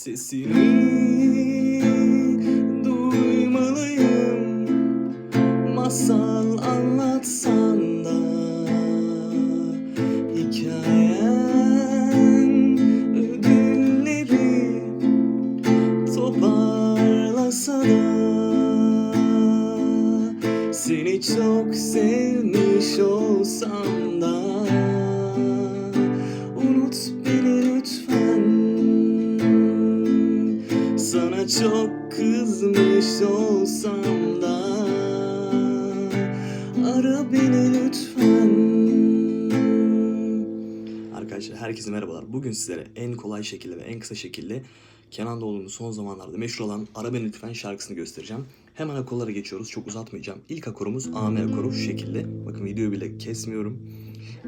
Sesini duymalıyım. Masal anlatsan da Hikayen ödülleri Toparlasa da Seni çok sevmiş olsam da Sana çok kızmış olsam da Ara beni lütfen Arkadaşlar herkese merhabalar. Bugün sizlere en kolay şekilde ve en kısa şekilde Kenan Doğulu'nun son zamanlarda meşhur olan Ara Beni Lütfen şarkısını göstereceğim. Hemen akorlara geçiyoruz. Çok uzatmayacağım. İlk akorumuz AM akoru şu şekilde. Bakın videoyu bile kesmiyorum.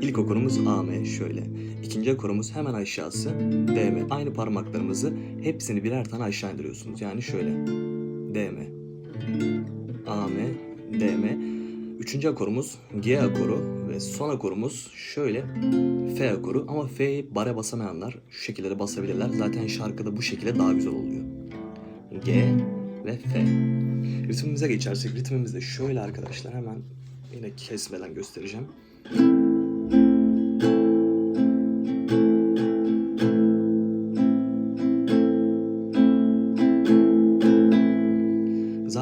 İlk akorumuz AM şöyle. İkinci akorumuz hemen aşağısı DM. Aynı parmaklarımızı hepsini birer tane aşağı indiriyorsunuz. Yani şöyle. DM. AM, DM. Üçüncü akorumuz G akoru ve son akorumuz şöyle F akoru ama F'yi bare basamayanlar şu şekilde de basabilirler. Zaten şarkıda bu şekilde daha güzel oluyor. G ve F. Ritmimize geçersek ritmimiz de şöyle arkadaşlar hemen yine kesmeden göstereceğim.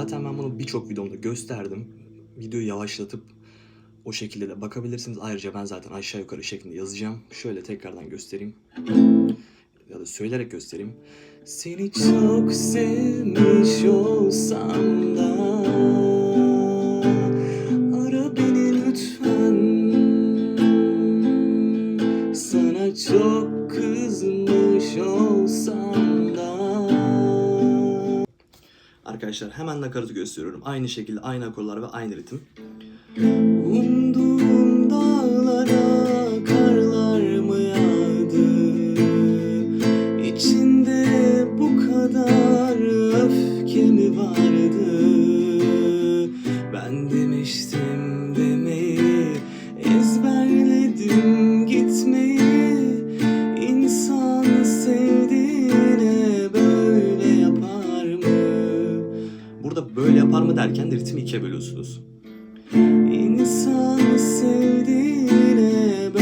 Zaten ben bunu birçok videomda gösterdim. Videoyu yavaşlatıp o şekilde de bakabilirsiniz. Ayrıca ben zaten aşağı yukarı şeklinde yazacağım. Şöyle tekrardan göstereyim. Ya da söyleyerek göstereyim. Seni çok sevmiş olsam Arkadaşlar hemen nakaratı gösteriyorum. Aynı şekilde aynı akorlar ve aynı ritim. Derken de ritmi ikiye bölüyorsunuz. İnsan sevdiğine